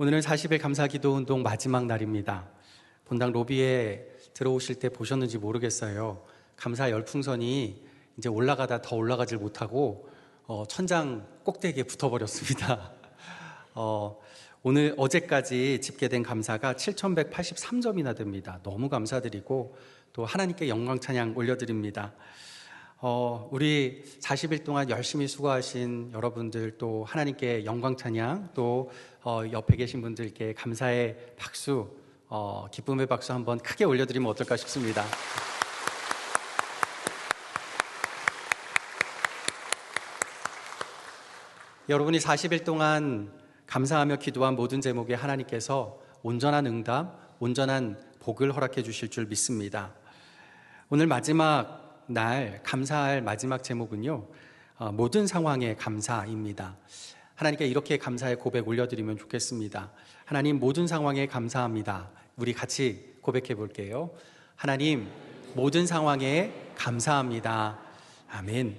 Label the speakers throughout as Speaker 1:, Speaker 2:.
Speaker 1: 오늘은 40일 감사 기도 운동 마지막 날입니다. 본당 로비에 들어오실 때 보셨는지 모르겠어요. 감사 열풍선이 이제 올라가다 더 올라가질 못하고 어, 천장 꼭대기에 붙어버렸습니다. 어, 오늘 어제까지 집계된 감사가 7,183점이나 됩니다. 너무 감사드리고 또 하나님께 영광 찬양 올려드립니다. 어, 우리 40일 동안 열심히 수고하신 여러분들 또 하나님께 영광 찬양 또 어, 옆에 계신 분들께 감사의 박수, 어, 기쁨의 박수 한번 크게 올려드리면 어떨까 싶습니다. 여러분이 40일 동안 감사하며 기도한 모든 제목에 하나님께서 온전한 응답, 온전한 복을 허락해 주실 줄 믿습니다. 오늘 마지막 날 감사할 마지막 제목은요, 어, 모든 상황에 감사입니다. 하나님께 이렇게 감사의 고백 올려드리면 좋겠습니다. 하나님 모든 상황에 감사합니다. 우리 같이 고백해 볼게요. 하나님 모든 상황에 감사합니다. 아멘.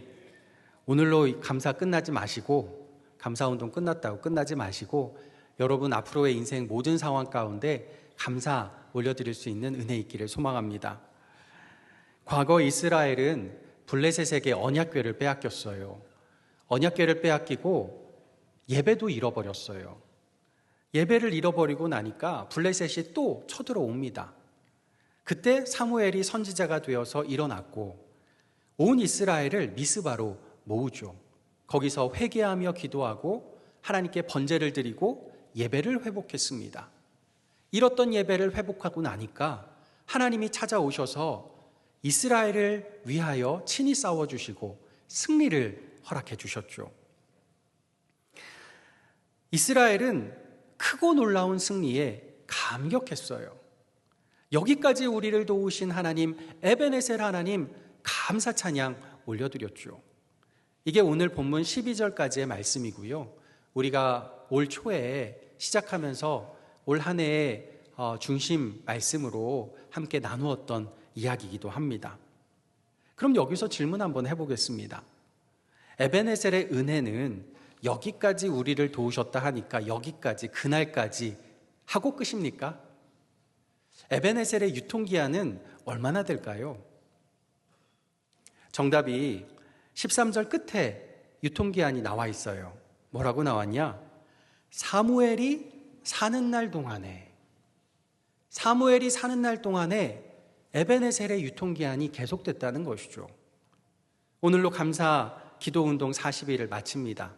Speaker 1: 오늘로 감사 끝나지 마시고 감사 운동 끝났다고 끝나지 마시고 여러분 앞으로의 인생 모든 상황 가운데 감사 올려드릴 수 있는 은혜 있기를 소망합니다. 과거 이스라엘은 블레셋에게 언약궤를 빼앗겼어요. 언약궤를 빼앗기고 예배도 잃어버렸어요. 예배를 잃어버리고 나니까 블레셋이 또 쳐들어옵니다. 그때 사무엘이 선지자가 되어서 일어났고 온 이스라엘을 미스바로 모으죠. 거기서 회개하며 기도하고 하나님께 번제를 드리고 예배를 회복했습니다. 잃었던 예배를 회복하고 나니까 하나님이 찾아오셔서 이스라엘을 위하여 친히 싸워주시고 승리를 허락해 주셨죠. 이스라엘은 크고 놀라운 승리에 감격했어요. 여기까지 우리를 도우신 하나님, 에베네셀 하나님, 감사 찬양 올려드렸죠. 이게 오늘 본문 12절까지의 말씀이고요. 우리가 올 초에 시작하면서 올 한 해의 어, 중심 말씀으로 함께 나누었던 이야기이기도 합니다. 그럼 여기서 질문 한번 해보겠습니다. 에베네셀의 은혜는 여기까지 우리를 도우셨다 하니까 여기까지 그날까지 하고 끝입니까? 에베네셀의 유통기한은 얼마나 될까요? 정답이 13절 끝에 유통기한이 나와 있어요. 뭐라고 나왔냐? 사무엘이 사는 날 동안에 사무엘이 사는 날 동안에 에베네셀의 유통기한이 계속됐다는 것이죠. 오늘로 감사 기도 운동 40일을 마칩니다.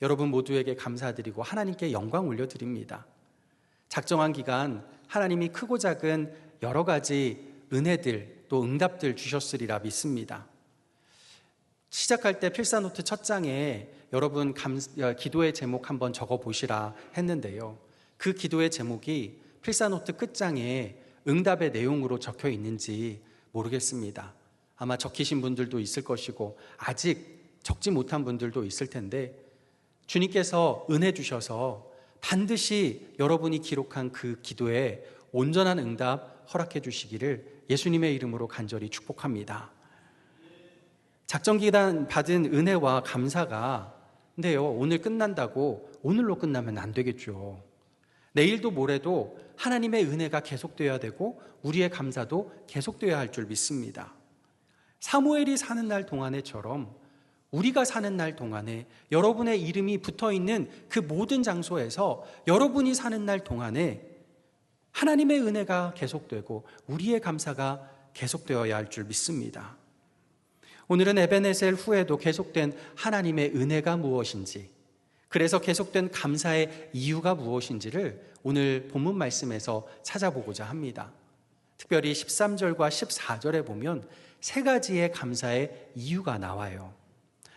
Speaker 1: 여러분 모두에게 감사드리고 하나님께 영광 올려드립니다. 작정한 기간 하나님이 크고 작은 여러 가지 은혜들 또 응답들 주셨으리라 믿습니다. 시작할 때 필사노트 첫 장에 여러분 감, 어, 기도의 제목 한번 적어 보시라 했는데요. 그 기도의 제목이 필사노트 끝장에 응답의 내용으로 적혀 있는지 모르겠습니다. 아마 적히신 분들도 있을 것이고 아직 적지 못한 분들도 있을 텐데 주님께서 은혜 주셔서 반드시 여러분이 기록한 그 기도에 온전한 응답 허락해 주시기를 예수님의 이름으로 간절히 축복합니다. 작전 기간 받은 은혜와 감사가 근데요, 오늘 끝난다고 오늘로 끝나면 안 되겠죠. 내일도 모레도 하나님의 은혜가 계속되어야 되고 우리의 감사도 계속되어야 할 줄 믿습니다. 사무엘이 사는 날 동안에처럼 우리가 사는 날 동안에 여러분의 이름이 붙어 있는 그 모든 장소에서 여러분이 사는 날 동안에 하나님의 은혜가 계속되고 우리의 감사가 계속되어야 할 줄 믿습니다. 오늘은 에베네셀 후에도 계속된 하나님의 은혜가 무엇인지, 그래서 계속된 감사의 이유가 무엇인지를 오늘 본문 말씀에서 찾아보고자 합니다. 특별히 13절과 14절에 보면 세 가지의 감사의 이유가 나와요.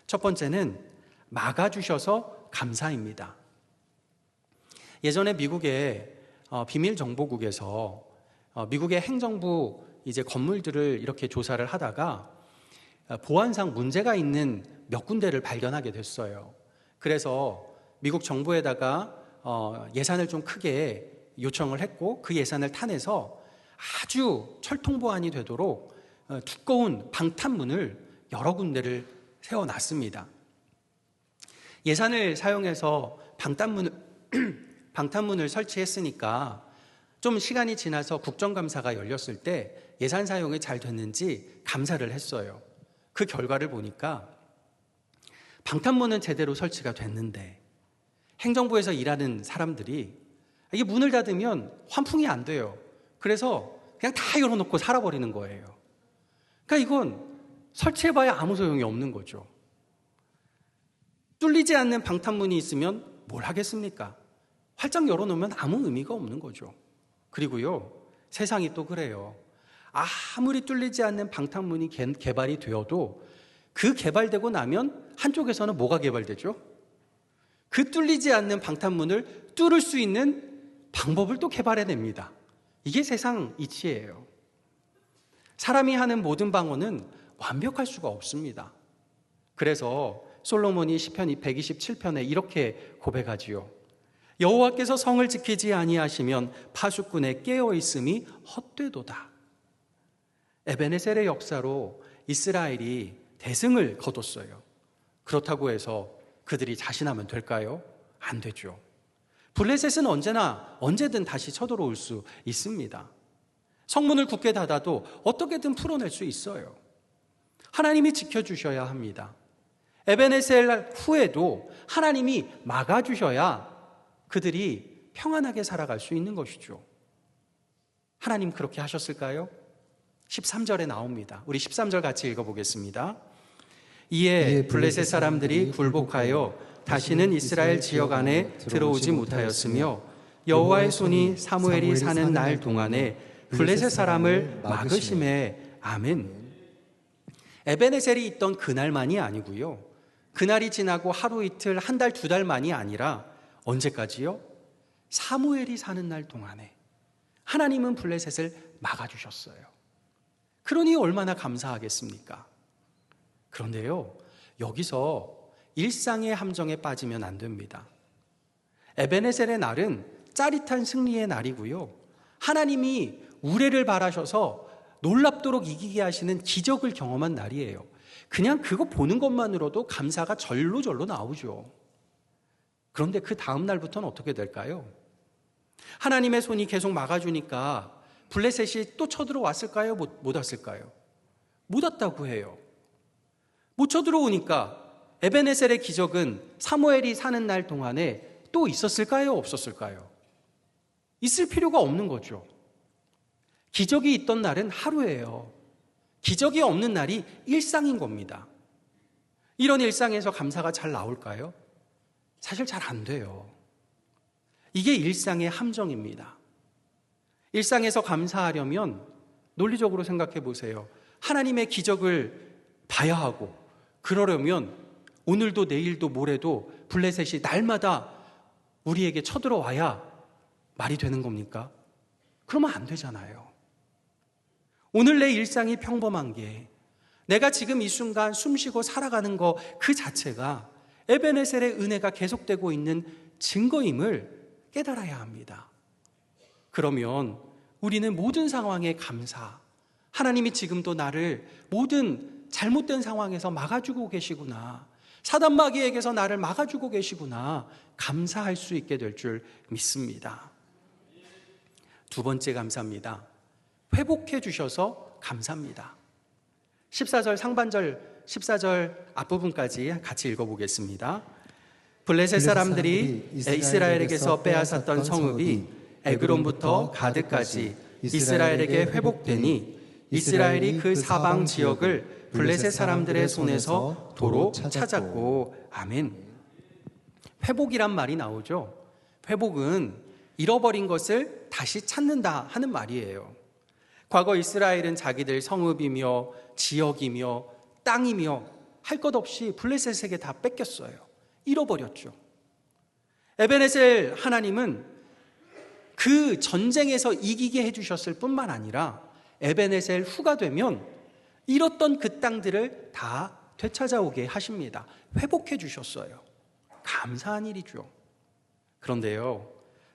Speaker 1: 첫 번째는 막아주셔서 감사입니다. 예전에 미국의 어, 비밀정보국에서 어, 미국의 행정부 이제 건물들을 이렇게 조사를 하다가 어, 보안상 문제가 있는 몇 군데를 발견하게 됐어요. 그래서 미국 정부에다가 어, 예산을 좀 크게 요청을 했고 그 예산을 타내서 아주 철통 보안이 되도록 어, 두꺼운 방탄문을 여러 군데를 세워놨습니다. 예산을 사용해서 방탄문을 방탄문을 설치했으니까 좀 시간이 지나서 국정감사가 열렸을 때 예산 사용이 잘 됐는지 감사를 했어요. 그 결과를 보니까 방탄문은 제대로 설치가 됐는데 행정부에서 일하는 사람들이 이게 문을 닫으면 환풍이 안 돼요. 그래서 그냥 다 열어놓고 살아버리는 거예요. 그러니까 이건 설치해봐야 아무 소용이 없는 거죠. 뚫리지 않는 방탄문이 있으면 뭘 하겠습니까? 활짝 열어놓으면 아무 의미가 없는 거죠. 그리고요, 세상이 또 그래요. 아무리 뚫리지 않는 방탄문이 개발이 되어도 그 개발되고 나면 한쪽에서는 뭐가 개발되죠? 그 뚫리지 않는 방탄문을 뚫을 수 있는 방법을 또 개발해냅니다. 이게 세상 이치예요. 사람이 하는 모든 방언은 완벽할 수가 없습니다. 그래서 솔로몬이 시편 127편에 이렇게 고백하지요. 여호와께서 성을 지키지 아니하시면 파수꾼의 깨어 있음이 헛되도다. 에베네셀의 역사로 이스라엘이 대승을 거뒀어요. 그렇다고 해서 그들이 자신하면 될까요? 안 되죠. 블레셋은 언제나 언제든 다시 쳐들어올 수 있습니다. 성문을 굳게 닫아도 어떻게든 풀어낼 수 있어요. 하나님이 지켜주셔야 합니다. 에베네셀 후에도 하나님이 막아주셔야 그들이 평안하게 살아갈 수 있는 것이죠. 하나님 그렇게 하셨을까요? 13절에 나옵니다. 우리 13절 같이 읽어보겠습니다. 이에 블레셋 사람들이 굴복하여 다시는 이스라엘 지역 안에 들어오지 못하였으며 여호와의 손이 사무엘이 사는 날 동안에 블레셋 사람을 막으심에 아멘. 에베네셀이 있던 그날만이 아니고요. 그날이 지나고 하루 이틀, 한 달, 두 달만이 아니라 언제까지요? 사무엘이 사는 날 동안에 하나님은 블레셋을 막아주셨어요. 그러니 얼마나 감사하겠습니까? 그런데요, 여기서 일상의 함정에 빠지면 안 됩니다. 에베네셀의 날은 짜릿한 승리의 날이고요. 하나님이 우레를 바라셔서 놀랍도록 이기게 하시는 기적을 경험한 날이에요. 그냥 그거 보는 것만으로도 감사가 절로 절로 나오죠. 그런데 그 다음 날부터는 어떻게 될까요? 하나님의 손이 계속 막아주니까 블레셋이 또 쳐들어왔을까요? 못, 못 왔을까요? 못 왔다고 해요. 못 쳐들어오니까 에베네셀의 기적은 사무엘이 사는 날 동안에 또 있었을까요? 없었을까요? 있을 필요가 없는 거죠. 기적이 있던 날은 하루예요. 기적이 없는 날이 일상인 겁니다. 이런 일상에서 감사가 잘 나올까요? 사실 잘 안 돼요. 이게 일상의 함정입니다. 일상에서 감사하려면 논리적으로 생각해 보세요. 하나님의 기적을 봐야 하고, 그러려면 오늘도 내일도 모레도 블레셋이 날마다 우리에게 쳐들어와야 말이 되는 겁니까? 그러면 안 되잖아요. 오늘 내 일상이 평범한 게 내가 지금 이 순간 숨 쉬고 살아가는 거 그 자체가 에베네셀의 은혜가 계속되고 있는 증거임을 깨달아야 합니다. 그러면 우리는 모든 상황에 감사, 하나님이 지금도 나를 모든 잘못된 상황에서 막아주고 계시구나. 사단 마귀에게서 나를 막아주고 계시구나. 감사할 수 있게 될 줄 믿습니다. 두 번째 감사입니다. 회복해 주셔서 감사합니다. 14절 상반절 14절 앞부분까지 같이 읽어보겠습니다. 블레셋 사람들이 이스라엘에게서 빼앗았던 성읍이 에그론부터 가드까지 이스라엘에게 회복되니 이스라엘이 그 사방 지역을 블레셋 사람들의 손에서 도로 찾았고 아멘. 회복이란 말이 나오죠. 회복은 잃어버린 것을 다시 찾는다 하는 말이에요. 과거 이스라엘은 자기들 성읍이며 지역이며 땅이며 할 것 없이 블레셋에게 다 뺏겼어요. 잃어버렸죠. 에베네셀 하나님은 그 전쟁에서 이기게 해주셨을 뿐만 아니라 에베네셀 후가 되면 잃었던 그 땅들을 다 되찾아오게 하십니다. 회복해 주셨어요. 감사한 일이죠. 그런데요,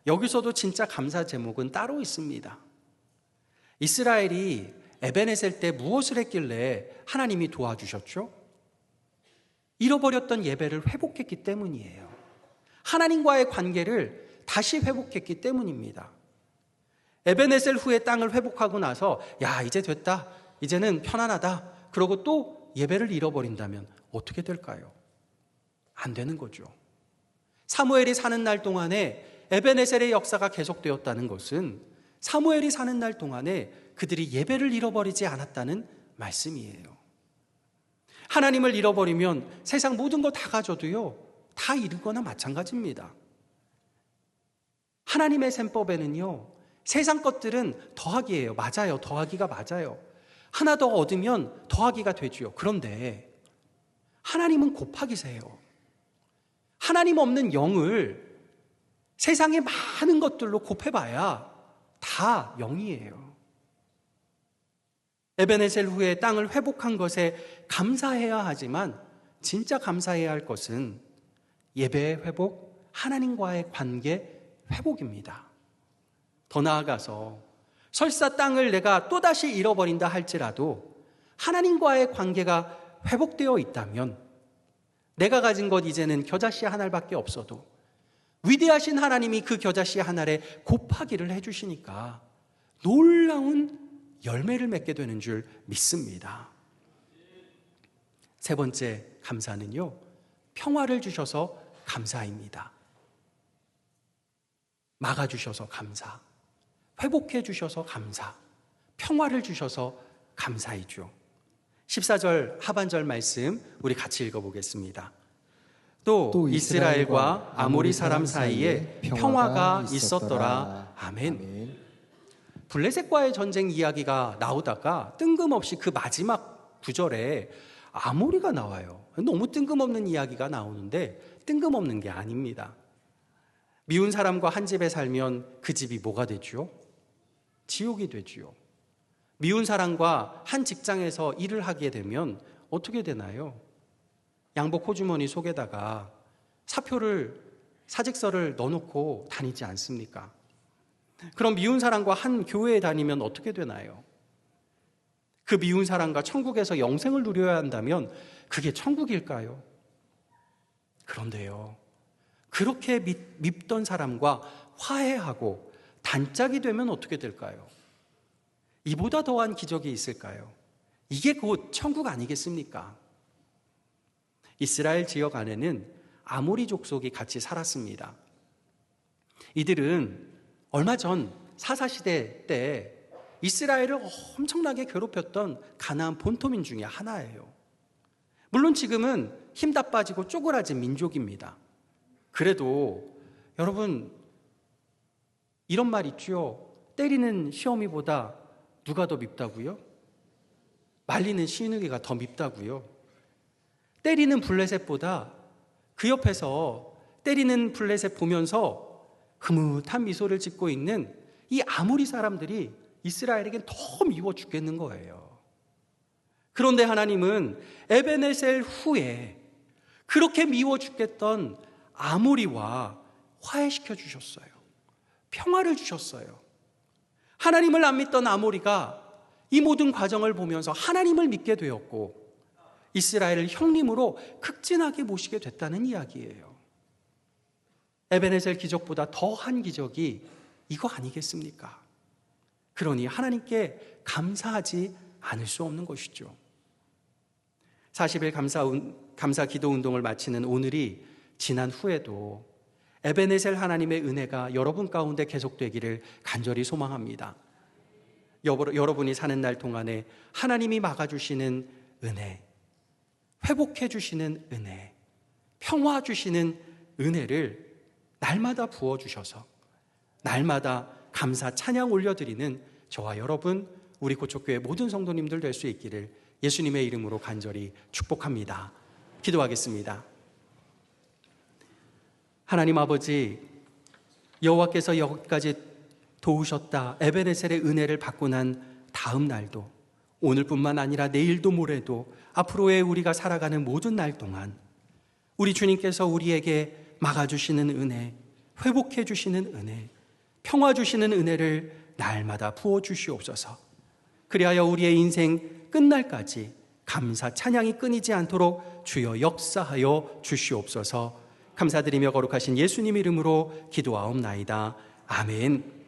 Speaker 1: 여기서도 진짜 감사 제목은 따로 있습니다. 이스라엘이 에베네셀 때 무엇을 했길래 하나님이 도와주셨죠? 잃어버렸던 예배를 회복했기 때문이에요. 하나님과의 관계를 다시 회복했기 때문입니다. 에베네셀 후에 땅을 회복하고 나서 야 이제 됐다 이제는 편안하다 그러고 또 예배를 잃어버린다면 어떻게 될까요? 안 되는 거죠. 사무엘이 사는 날 동안에 에베네셀의 역사가 계속되었다는 것은 사무엘이 사는 날 동안에 그들이 예배를 잃어버리지 않았다는 말씀이에요. 하나님을 잃어버리면 세상 모든 거 다 가져도요, 다 잃은 거나 마찬가지입니다. 하나님의 셈법에는요, 세상 것들은 더하기예요. 맞아요. 더하기가 맞아요. 하나 더 얻으면 더하기가 되지요. 그런데 하나님은 곱하기세요. 하나님 없는 영을 세상의 많은 것들로 곱해봐야 다 영이에요. 에베네셀 후에 땅을 회복한 것에 감사해야 하지만 진짜 감사해야 할 것은 예배의 회복, 하나님과의 관계 회복입니다. 더 나아가서 설사 땅을 내가 또다시 잃어버린다 할지라도 하나님과의 관계가 회복되어 있다면 내가 가진 것 이제는 겨자씨 하나밖에 없어도 위대하신 하나님이 그 겨자씨 하나에 곱하기를 해주시니까 놀라운 열매를 맺게 되는 줄 믿습니다. 세 번째 감사는요, 평화를 주셔서 감사입니다. 막아주셔서 감사. 회복해 주셔서 감사. 평화를 주셔서 감사이죠. 14절 하반절 말씀 우리 같이 읽어보겠습니다. 또,
Speaker 2: 또
Speaker 1: 이스라엘과 아모리 사람 사이에 평화가 있었더라. 아멘. 블레셋과의 전쟁 이야기가 나오다가 뜬금없이 그 마지막 구절에 아모리가 나와요. 너무 뜬금없는 이야기가 나오는데 뜬금없는 게 아닙니다. 미운 사람과 한 집에 살면 그 집이 뭐가 되죠? 지옥이 되지요. 미운 사람과 한 직장에서 일을 하게 되면 어떻게 되나요? 양복 호주머니 속에다가 사표를 사직서를 넣어놓고 다니지 않습니까? 그럼 미운 사람과 한 교회에 다니면 어떻게 되나요? 그 미운 사람과 천국에서 영생을 누려야 한다면 그게 천국일까요? 그런데요. 그렇게 밉, 밉던 사람과 화해하고 단짝이 되면 어떻게 될까요? 이보다 더한 기적이 있을까요? 이게 곧 천국 아니겠습니까? 이스라엘 지역 안에는 아모리 족속이 같이 살았습니다. 이들은 얼마 전 사사시대 때 이스라엘을 엄청나게 괴롭혔던 가나안 본토민 중에 하나예요. 물론 지금은 힘 다 빠지고 쪼그라진 민족입니다. 그래도 여러분 이런 말 있죠. 때리는 시어미보다 누가 더 밉다고요? 말리는 시누이가 더 밉다고요? 때리는 블레셋보다 그 옆에서 때리는 블레셋 보면서 흐뭇한 미소를 짓고 있는 이 아무리 사람들이 이스라엘에겐 더 미워 죽겠는 거예요. 그런데 하나님은 에베네셀 후에 그렇게 미워 죽겠던 아무리와 화해시켜 주셨어요. 평화를 주셨어요. 하나님을 안 믿던 아모리가 이 모든 과정을 보면서 하나님을 믿게 되었고 이스라엘을 형님으로 극진하게 모시게 됐다는 이야기예요. 에베네셀 기적보다 더한 기적이 이거 아니겠습니까? 그러니 하나님께 감사하지 않을 수 없는 것이죠. 40일 감사, 감사 기도 운동을 마치는 오늘이 지난 후에도 에베네셀 하나님의 은혜가 여러분 가운데 계속되기를 간절히 소망합니다. 여러분이 사는 날 동안에 하나님이 막아주시는 은혜, 회복해 주시는 은혜, 평화 주시는 은혜를 날마다 부어 주셔서 날마다 감사 찬양 올려드리는 저와 여러분 우리 고척교회 모든 성도님들 될 수 있기를 예수님의 이름으로 간절히 축복합니다. 기도하겠습니다. 하나님 아버지 여호와께서 여기까지 도우셨다. 에베네셀의 은혜를 받고 난 다음 날도 오늘뿐만 아니라 내일도 모레도 앞으로의 우리가 살아가는 모든 날 동안 우리 주님께서 우리에게 막아주시는 은혜, 회복해 주시는 은혜, 평화 주시는 은혜를 날마다 부어 주시옵소서. 그리하여 우리의 인생 끝날까지 감사 찬양이 끊이지 않도록 주여 역사하여 주시옵소서. 감사드리며 거룩하신 예수님 이름으로 기도하옵나이다. 아멘.